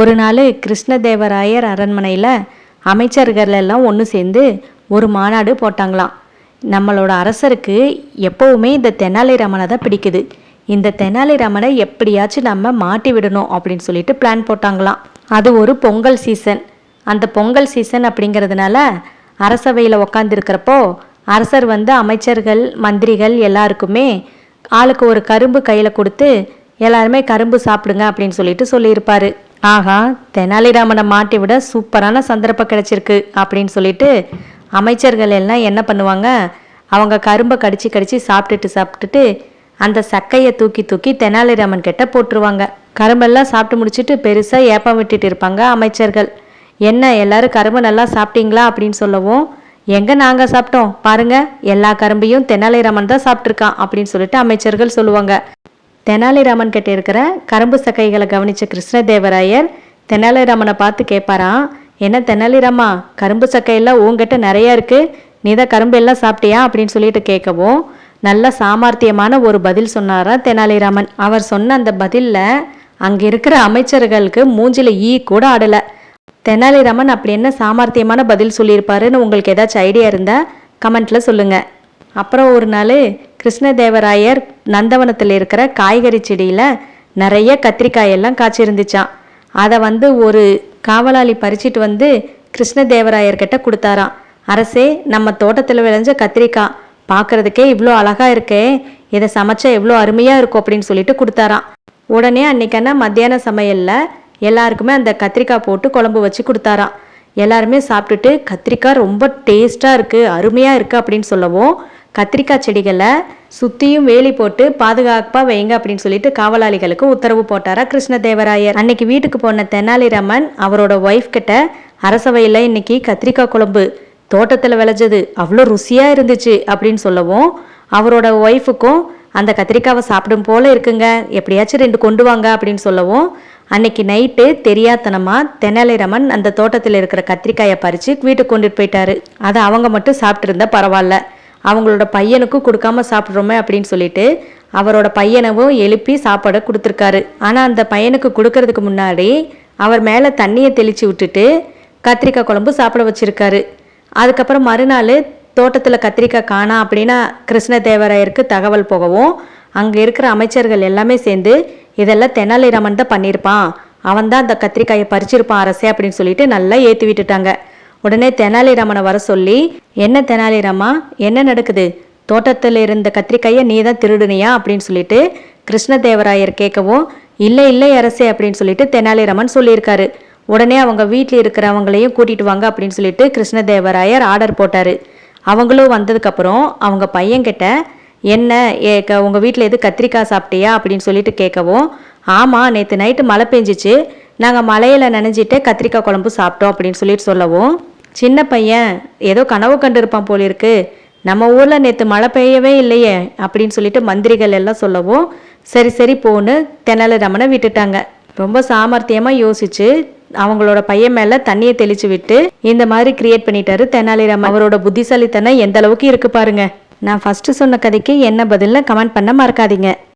ஒரு நாள் கிருஷ்ணதேவராயர் அரண்மனையில் அமைச்சர்கள் எல்லாம் ஒன்று சேர்ந்து ஒரு மாநாடு போட்டாங்களாம். நம்மளோட அரசருக்கு எப்போவுமே இந்த தெனாலிராமனை தான் பிடிக்குது. இந்த தெனாலிராமனை எப்படியாச்சும் நம்ம மாட்டி விடணும் அப்படின்னு சொல்லிட்டு பிளான் போட்டாங்களாம். அது ஒரு பொங்கல் சீசன். அந்த பொங்கல் சீசன் அப்படிங்கிறதுனால அரசவையில் உக்காந்துருக்கிறப்போ அரசர் வந்து அமைச்சர்கள் மந்திரிகள் எல்லாருக்குமே ஆளுக்கு ஒரு கரும்பு கையில் கொடுத்து எல்லாருமே கரும்பு சாப்பிடுங்க அப்படின்னு சொல்லிட்டு சொல்லியிருப்பாரு. ஆஹா தெனாலிராமனை மாட்டி விட சூப்பரான சந்தர்ப்பம் கிடைச்சிருக்கு அப்படின்னு சொல்லிட்டு அமைச்சர்கள் எல்லாம் என்ன பண்ணுவாங்க? அவங்க கரும்பை கடிச்சு கடிச்சு சாப்பிட்டுட்டு சாப்பிட்டுட்டு அந்த சக்கையை தூக்கி தூக்கி தெனாலிராமன் கிட்ட போட்டுருவாங்க. கரும்பெல்லாம் சாப்பிட்டு முடிச்சிட்டு பெருசாக ஏப்பம் விட்டுட்டு இருப்பாங்க அமைச்சர்கள். என்ன எல்லாரும் கரும்பு நல்லா சாப்பிட்டீங்களா அப்படின்னு சொல்லவும் எங்கே நாங்கள் சாப்பிட்டோம்? பாருங்க எல்லா கரும்பையும் தெனாலிராமன் தான் சாப்பிட்ருக்கான் அப்படின்னு சொல்லிட்டு அமைச்சர்கள் சொல்லுவாங்க. தெனாலிராமன் கிட்ட இருக்கிற கரும்பு சக்கைகளை கவனிச்ச கிருஷ்ணதேவராயர் தெனாலிராமனை பார்த்து கேட்பாராம் என்ன தெனாலிராமா கரும்பு சக்கையெல்லாம் உங்ககிட்ட நிறைய இருக்குது நீ தான் கரும்பு எல்லாம் சாப்பிட்டியா? அப்படின்னு சொல்லிட்டு கேட்கவும் நல்ல சாமர்த்தியமான ஒரு பதில் சொன்னாரா தெனாலிராமன். அவர் சொன்ன அந்த பதிலில் அங்கே இருக்கிற அமைச்சர்களுக்கு மூஞ்சில ஈ கூட ஆடலை. தெனாலிராமன் அப்படி என்ன சாமர்த்தியமான பதில் சொல்லியிருப்பாருன்னு உங்களுக்கு ஏதாச்சும் ஐடியா இருந்தால் கமெண்ட்டில் சொல்லுங்கள் அப்புறம் ஒரு நாள் கிருஷ்ணதேவராயர் நந்தவனத்தில் இருக்கிற காய்கறி செடியில் நிறைய கத்திரிக்காய் எல்லாம் காய்ச்சிருந்துச்சான் அதை வந்து ஒரு காவலாளி பறிச்சிட்டு வந்து கிருஷ்ணதேவராயர்கிட்ட கொடுத்தாராம். அரசே நம்ம தோட்டத்தில் விளைஞ்ச கத்திரிக்காய் பார்க்கறதுக்கே இவ்வளோ அழகாக இருக்கே இதை சமைச்சா எவ்வளோ அருமையாக இருக்கும் அப்படின்னு சொல்லிட்டு கொடுத்தாராம். உடனே அன்னைக்கான மத்தியான சமையலில் எல்லாருக்குமே அந்த கத்திரிக்காய் போட்டு குழம்பு வச்சு கொடுத்தாராம். எல்லாருமே சாப்பிட்டுட்டு கத்திரிக்காய் ரொம்ப டேஸ்ட்டாக இருக்குது அருமையாக இருக்குது அப்படின்னு சொல்லவும் கத்திரிக்காய் செடிகளை சுற்றியும் வேலி போட்டு பாதுகாப்பாக வைங்க அப்படின்னு சொல்லிட்டு காவலாளிகளுக்கு உத்தரவு போட்டாரா கிருஷ்ணதேவராயர். அன்னைக்கு வீட்டுக்கு போன தெனாலிராமன் அவரோட ஒய்ஃப் கிட்ட அரசவையில் இன்னைக்கு கத்திரிக்காய் குழம்பு தோட்டத்தில் விளைஞ்சது அவ்வளோ ருசியாக இருந்துச்சு அப்படின்னு சொல்லவும் அவரோட ஒய்ஃபுக்கும் அந்த கத்திரிக்காவை சாப்பிடும் போல இருக்குங்க எப்படியாச்சும் ரெண்டு கொண்டு வாங்க அப்படின்னு சொல்லவும் அன்னைக்கு நைட்டு தெரியாத்தனமா தெனாலிராமன் அந்த தோட்டத்தில் இருக்கிற கத்திரிக்காயை பறித்து வீட்டுக்கு கொண்டுட்டு போயிட்டாரு. அதை அவங்க மட்டும் சாப்பிட்ருந்தா பரவாயில்ல. அவங்களோட பையனுக்கும் கொடுக்காம சாப்பிட்றோமே அப்படின்னு சொல்லிட்டு அவரோட பையனவும் எழுப்பி சாப்பாடை கொடுத்துருக்காரு. ஆனால் அந்த பையனுக்கு கொடுக்கறதுக்கு முன்னாடி அவர் மேலே தண்ணியை தெளித்து விட்டுட்டு கத்திரிக்காய் குழம்பு சாப்பிட வச்சுருக்காரு. அதுக்கப்புறம் மறுநாள் தோட்டத்தில் கத்திரிக்காய் காணா அப்படின்னா கிருஷ்ணதேவராயருக்கு தகவல் போகவும் அங்கே இருக்கிற அமைச்சர்கள் எல்லாமே சேர்ந்து இதெல்லாம் தெனாலிராமன் தான் பண்ணியிருப்பான். அவன் தான் அந்த கத்திரிக்காயை பறிச்சிருப்பான் அரசே அப்படின்னு சொல்லிட்டு நல்லா ஏற்றி விட்டுட்டாங்க. உடனே தெனாலிராமனை வர சொல்லி என்ன தெனாலிராமா என்ன நடக்குது? தோட்டத்தில் இருந்த கத்திரிக்காயை நீ தான் திருடுனியா? அப்படின்னு சொல்லிட்டு கிருஷ்ணதேவராயர் கேட்கவும் இல்லை இல்லை அரசே அப்படின்னு சொல்லிட்டு தெனாலிராமன் சொல்லியிருக்காரு. உடனே அவங்க வீட்டில் இருக்கிறவங்களையும் கூட்டிட்டு வாங்க அப்படின்னு சொல்லிட்டு கிருஷ்ணதேவராயர் ஆர்டர் போட்டார். அவங்களும் வந்ததுக்கப்புறம் அவங்க பையன்கிட்ட என்ன ஏ க உங்கள் வீட்டில் எது கத்திரிக்காய் சாப்பிட்டியா? அப்படின்னு சொல்லிட்டு கேட்கவும் ஆமாம் நேற்று நைட்டு மழை பெஞ்சிச்சு. நாங்கள் மழையில் நனைஞ்சிட்டு கத்திரிக்காய் குழம்பு சாப்பிட்டோம் அப்படின்னு சொல்லிட்டு சொல்லவும் சின்ன பையன் ஏதோ கனவு கண்டிருப்பான் போலிருக்கு நம்ம ஊரில் நேற்று மழை பெய்யவே இல்லையே அப்படின்னு சொல்லிட்டு மந்திரிகள் எல்லாம் சொல்லவும் சரி சரி போன்னு தெனாலிராமனை விட்டுட்டாங்க. ரொம்ப சாமர்த்தியமாக யோசிச்சு அவங்களோட பையன் மேலே தண்ணியை தெளிச்சு விட்டு இந்த மாதிரி கிரியேட் பண்ணிட்டாரு தெனாலிராமன் அவரோட புத்திசாலித்தனம் எந்த அளவுக்கு இருக்கு பாருங்க. நான் ஃபர்ஸ்ட் சொன்ன கதைக்கு என்ன பதில்னு கமெண்ட் பண்ண மறக்காதீங்க.